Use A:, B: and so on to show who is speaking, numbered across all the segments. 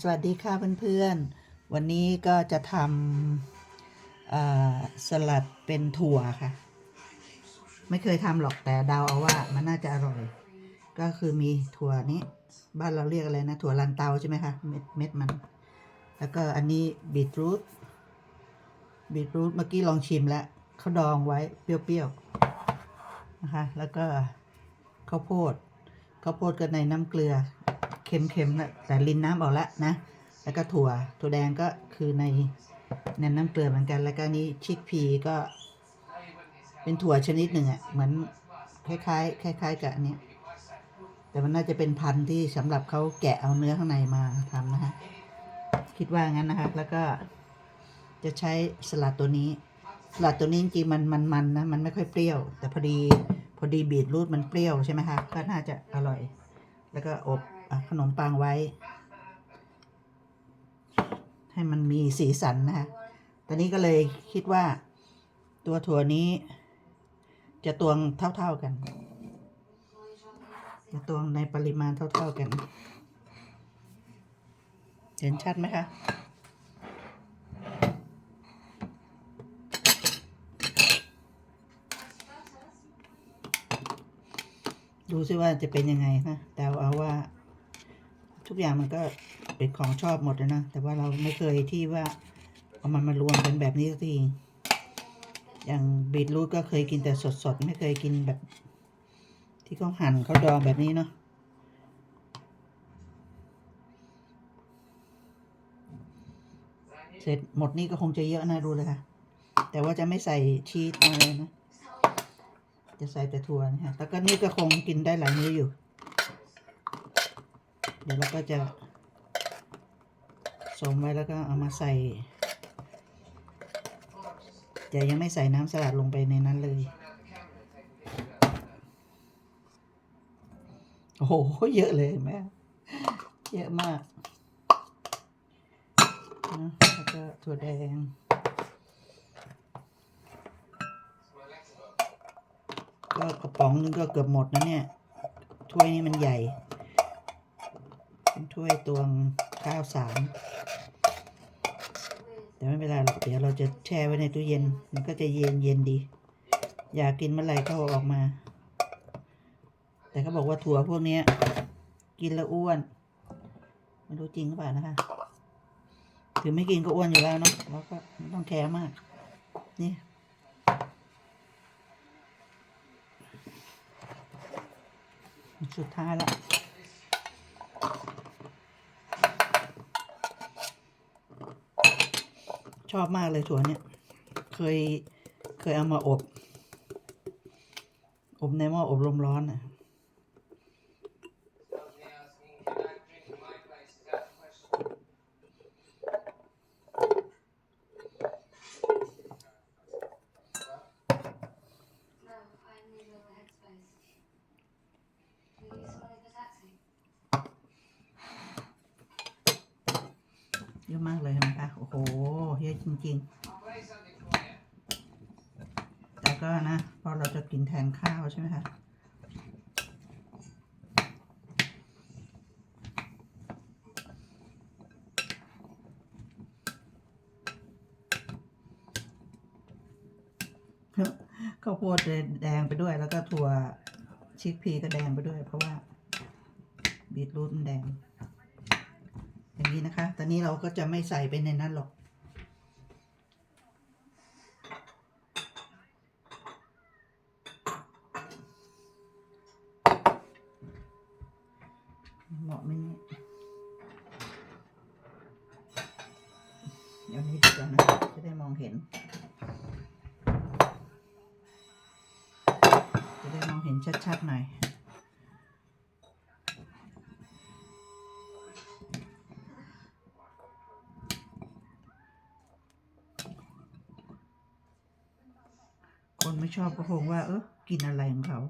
A: สวัสดีค่ะเพื่อนๆ วันนี้ก็จะทำสลัดเป็นถั่วค่ะ ไม่เคยทำหรอกแต่เดาเอาว่ามันน่าจะอร่อย ก็คือมีถั่วนี้ บ้านเราเรียกอะไรนะ ถั่วลันเตาใช่ไหมคะเม็ดเม็ดมัน แล้วก็อันนี้บีทรูทบีทรูทเมื่อกี้ลองชิมแล้วเขาดองไว้เปรี้ยวๆนะคะ แล้วก็ข้าวโพดข้าวโพดก็ในน้ำเกลือ เค็มๆนะแต่ลินน้ำออกแล้วนะ แล้วก็ถั่วถั่วแดงก็คือในในน้ำเกลือเหมือนกัน แล้วก็นี้ชิคพีก็ เป็นถั่วชนิดหนึ่งอะ่ะเหมือนคล้ายๆคล้าย ๆ กับอันนี้แต่มันน่าจะเป็นพันธุ์ที่สำหรับเขาแกะเอาเนื้อข้างในมาทำนะฮะคิดว่างั้นนะคะแล้วก็จะใช้สลัดตัวนี้ สลัดตัวนี้จริงๆมันมันมันนะมันไม่ค่อยเปรี้ยว แต่พอดีพอดีบีทรูทมันเปรี้ยวใช่ไหมคะก็น่าจะอร่อย แล้วก็อบ ขนมปังไว้ ให้มันมีสีสันนะคะตอนนี้ก็เลยคิดว่า ตัวถั่วนี้ จะตวงเท่า ๆกัน จะตวงในปริมาณเท่า ๆกัน เห็นชัดไหมคะดูซิว่าจะเป็นยังไงนะแต่เอาว่า ทุกอย่างมันก็เป็นของชอบหมดเลยนะ แต่ว่าเราไม่เคยที่ว่าเอามันมารวมเป็นแบบนี้สักที อย่างบีทรูทก็เคยกินแต่สดๆ ไม่เคยกินแบบ ที่เขาหั่นเขาดองแบบนี้เนาะเสร็จหมดนี่ก็คงจะเยอะนะดูเลยค่ะ แต่ว่าจะไม่ใส่ชีสมาเลยนะ จะใส่แต่ถั่วนะฮะแล้วก็นี่ก็คงกินได้หลายมื้ออยู่ เดี๋ยวเราก็จะสมไว้แล้วก็เอามาใส่แต่ยังไม่ใส่น้ำสลัดลงไปในนั้นเลย โอ้โห เยอะเลยแม่เยอะมากนะแล้วก็ถั่วแดงก็กระป๋องนึงก็เกือบหมดนะเนี่ย ถ้วยนี้มันใหญ่ ถ้วยตวงข้าวสารแต่ไม่เป็นไรหรอกเดี๋ยวเราจะแช่ไว้ในตู้เย็น มันก็จะเย็นเย็นดี อยากกินเมื่อไหร่ก็ออกมา แต่เขาบอกว่าถั่วพวกนี้กินแล้วอ้วน ไม่รู้จริงหรือเปล่านะคะถึงไม่กินก็อ้วนอยู่แล้วเนาะเราก็ไม่ต้องแคร์มาก นี่สุดท้ายละ ชอบมากเลยถั่วเนี่ย เคยเคยเอามาอบ อบในหม้ออบลมร้อนอะ
B: No, I need a headspace. Can you use money for taxi?
A: เยอะมากเลยเห็นไหมคะ โอ้โห เยอะจ ริง ๆ แต่ก็นะเพราะเราจะกินแทนข้าวใช่ไหมคะข้าวโพดแดงไปด้วย แล้วก็ถั่วชิคพีก็แดงไปด้วย เพราะว่าบีทรูทมันแดง อย่างนี้นะคะ ตอนนี้เราก็จะไม่ใส่ไปในนั้นหรอก เหมาะไหมเนี่ยเดี๋ยวนี้ดีกว่านะจะได้มองเห็น จะได้มองเห็นชัดๆหน่อยคนไม่ชอบก็คงว่า เออกินอะไรของเขา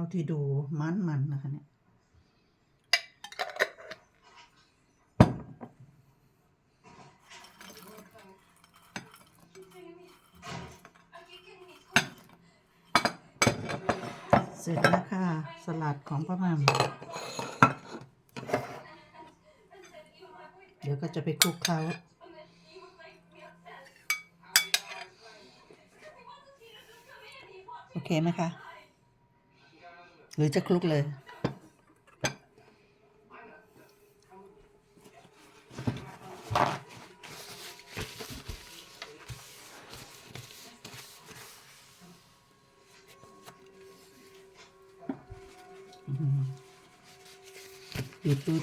A: ท่าที่ดูมันมันๆนะคะเนี่ยเสร็จแล้วค่ะ สลัดของป้าหมัมเดี๋ยวก็จะไปคลุกเคล้าโอเคไหมคะ หรือจะคลุกเลย บีบรูท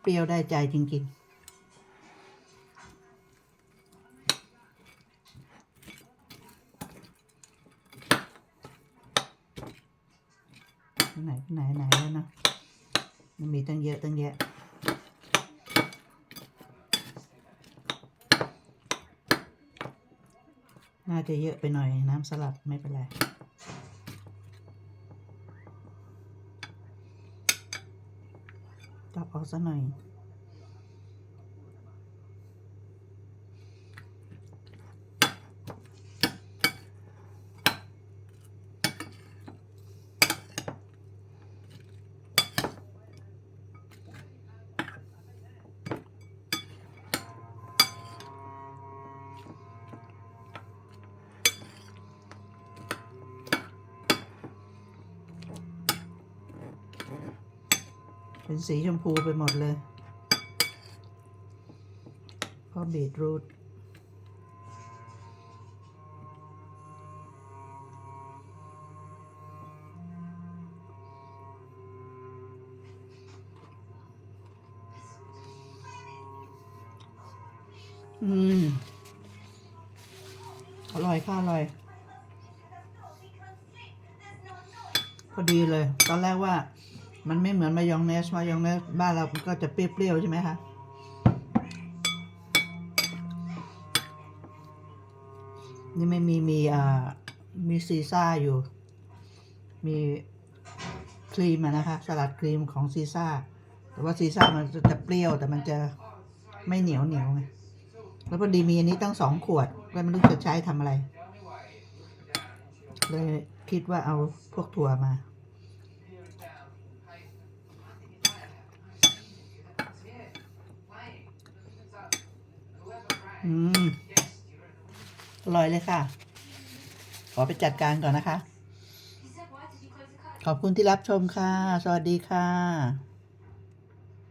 A: เปรี้ยวได้ใจจริง ๆ ไหนไหนไหนแล้วนะ มันมีตั้งเยอะตั้งแยะน่าจะเยอะไปหน่อยน้ำสลัดไม่เป็นไร ตักออกซะหน่อย เป็นสีชมพูไปหมดเลยเพราะบีทรูทอืม อร่อยค่ะอร่อย พอดีเลย ตอนแรกว่า มันไม่เหมือนมายองเนสมายองเนสบ้านเราก็จะเปรี้ยวๆใช่ไหมคะนี่ไม่มีมีอ่ามีซีซ่าอยู่ มีครีมนะคะสลัดครีมของซีซ่าแต่ว่าซีซ่ามันจะเปรี้ยวแต่มันจะไม่เหนียวเหนียวไงแล้วพอดีมีอันนี้ตั้งสองขวดก็ไม่รู้จะใช้ทำอะไรเลยคิดว่าเอาพวกถั่วมา อืมอร่อยเลยค่ะ ขอไปจัดการก่อนนะคะ ขอบคุณที่รับชมค่ะ สวัสดีค่ะ